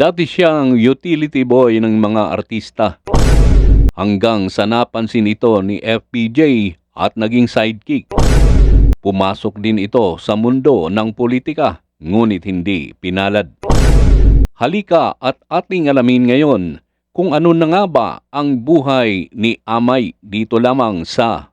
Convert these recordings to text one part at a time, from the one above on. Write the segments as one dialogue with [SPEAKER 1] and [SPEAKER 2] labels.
[SPEAKER 1] Dati siyang utility boy ng mga artista. Hanggang sa napansin ito ni FPJ at naging sidekick. Pumasok din ito sa mundo ng politika, ngunit hindi pinalad. Halika at ating alamin ngayon kung ano na nga ba ang buhay ni Amay dito lamang sa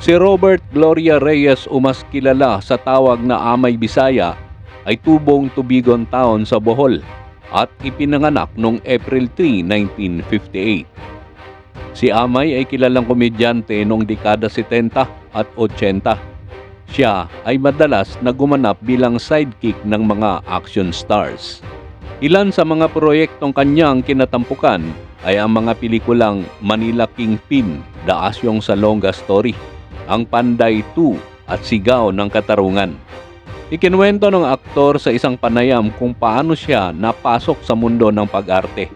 [SPEAKER 1] Si Robert Gloria Reyes o mas kilala sa tawag na Amay Bisaya ay tubong Tubigon Town sa Bohol at ipinanganak noong April 3, 1958. Si Amay ay kilalang komedyante noong dekada 70 at 80. Siya ay madalas na gumanap bilang sidekick ng mga action stars. Ilan sa mga proyektong kanyang kinatampukan ay ang mga pelikulang Manila Kingpin, The Asyong Salonga Story, Ang Panday 2 at Sigaw ng Katarungan. Ikinwento ng aktor sa isang panayam kung paano siya napasok sa mundo ng pag-arte.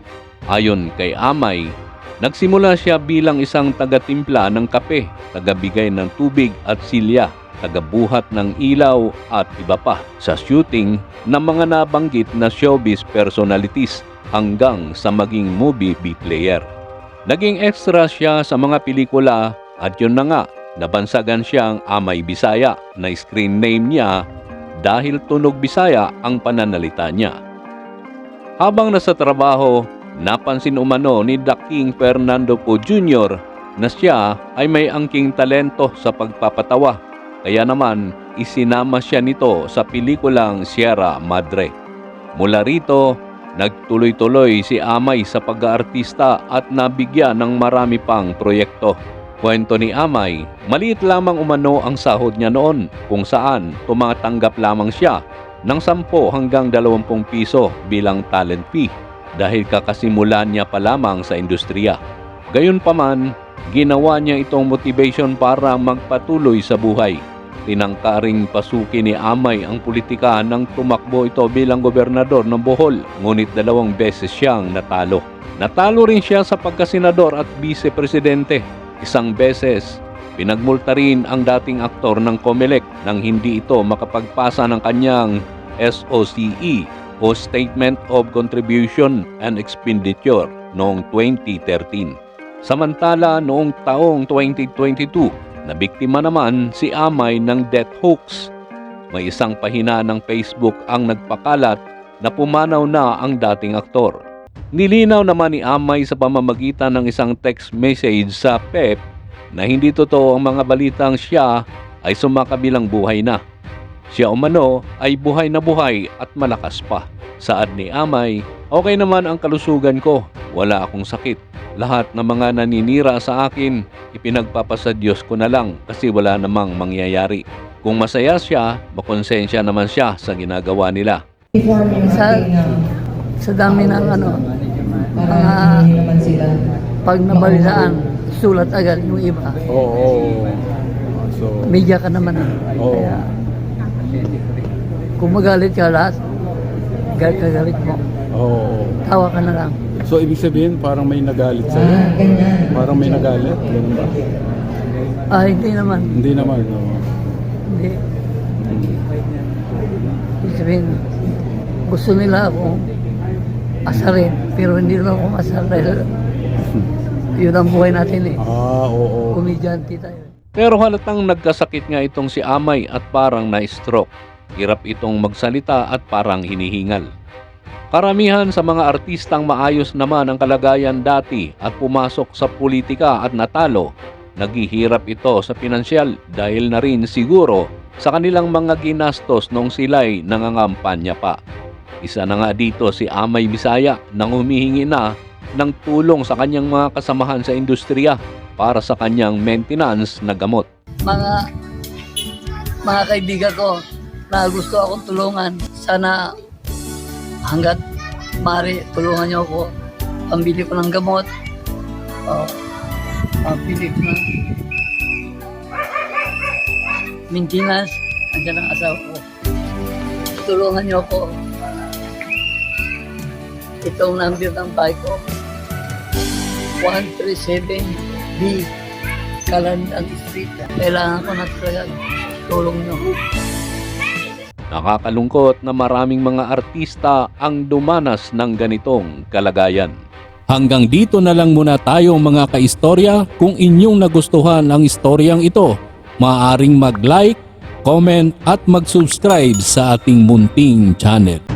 [SPEAKER 1] Ayon kay Amay, nagsimula siya bilang isang taga-timpla ng kape, tagabigay ng tubig at silya, tagabuhat ng ilaw at iba pa sa shooting ng mga nabanggit na showbiz personalities hanggang sa maging movie B player. Naging extra siya sa mga pelikula at yun na nga, nabansagan siyang Amay Bisaya na screen name niya dahil tunog Bisaya ang pananalita niya. Habang nasa trabaho, napansin umano ni The King Fernando Po Jr. na siya ay may angking talento sa pagpapatawa. Kaya naman, isinama siya nito sa pelikulang Sierra Madre. Mula rito, nagtuloy-tuloy si Amay sa pag-aartista at nabigyan ng marami pang proyekto. Kwento ni Amay, maliit lamang umano ang sahod niya noon kung saan tumatanggap lamang siya ng 10 hanggang 20 piso bilang talent fee dahil kakasimulan niya pa lamang sa industriya. Gayunpaman, ginawa niya itong motivation para magpatuloy sa buhay. Tinangkaring pasukin ni Amay ang politika nang tumakbo ito bilang gobernador ng Bohol, ngunit dalawang beses siyang natalo. Natalo rin siya sa pagkasenador at vice-presidente Isang beses, pinagmulta rin ang dating aktor ng Comelec nang hindi ito makapagpasa ng kanyang SOCE o Statement of Contribution and Expenditure noong 2013. Samantala noong taong 2022, nabiktima naman si Amay ng death hoax. May isang pahina ng Facebook ang nagpakalat na pumanaw na ang dating aktor. Nilinaw naman ni Amay sa pamamagitan ng isang text message sa PEP na hindi totoo ang mga balitang siya ay sumakabilang buhay na. Siya umano ay buhay na buhay at malakas pa. Saad ni Amay, okay naman ang kalusugan ko, wala akong sakit. Lahat ng mga naninira sa akin, ipinagpapasa Diyos ko na lang kasi wala namang mangyayari. Kung masaya siya, makonsensya naman siya sa ginagawa nila.
[SPEAKER 2] Sa, sa dami ng ano, mga pag nabalitaan, sulat agad yung iba.
[SPEAKER 3] Oo. oo. So,
[SPEAKER 2] Media ka naman. ah.
[SPEAKER 3] Oo.
[SPEAKER 2] Kaya, kung magalit ka lahat, galit ka galit mo.
[SPEAKER 3] oo.
[SPEAKER 2] Tawa ka na lang.
[SPEAKER 3] So, ibig sabihin, parang may nagalit sa'yo? Parang may nagalit? Ganun ba?
[SPEAKER 2] Ah, hindi naman.
[SPEAKER 3] Hindi naman, no?
[SPEAKER 2] Hindi. Ibig sabihin, gusto nila akong asarin, pero hindi naman ako asar dahil yun ang buhay natin eh.
[SPEAKER 3] Ah, oo.
[SPEAKER 2] Komedyante tayo.
[SPEAKER 1] Pero halatang nagkasakit nga itong si Amay at parang na-stroke. Hirap itong magsalita at parang hinihingal. Karamihan sa mga artistang maayos naman ang kalagayan dati at pumasok sa politika at natalo, naghihirap ito sa pinansyal dahil na rin siguro sa kanilang mga ginastos nung sila'y nangangampanya pa. Isa na nga dito si Amay Bisaya nang humihingi na ng tulong sa kanyang mga kasamahan sa industriya para sa kanyang maintenance na gamot.
[SPEAKER 2] mga mga kaibigan ko na gusto akong tulungan. Sana hanggat mari tulungan niyo ako. Pambili ko ng gamot. O, pambili ko ng maintenance. Andiyan ang asawa ko. Tulungan niyo ako. Itong number ng ko, 137B, Kalandan Street. Kailangan ko na talaga tulong nyo.
[SPEAKER 1] Nakakalungkot na maraming mga artista ang dumanas ng ganitong kalagayan. Hanggang dito na lang muna tayo mga kaistorya. Kung inyong nagustuhan ang istoryang ito, maaaring mag-like, comment at mag-subscribe sa ating munting channel.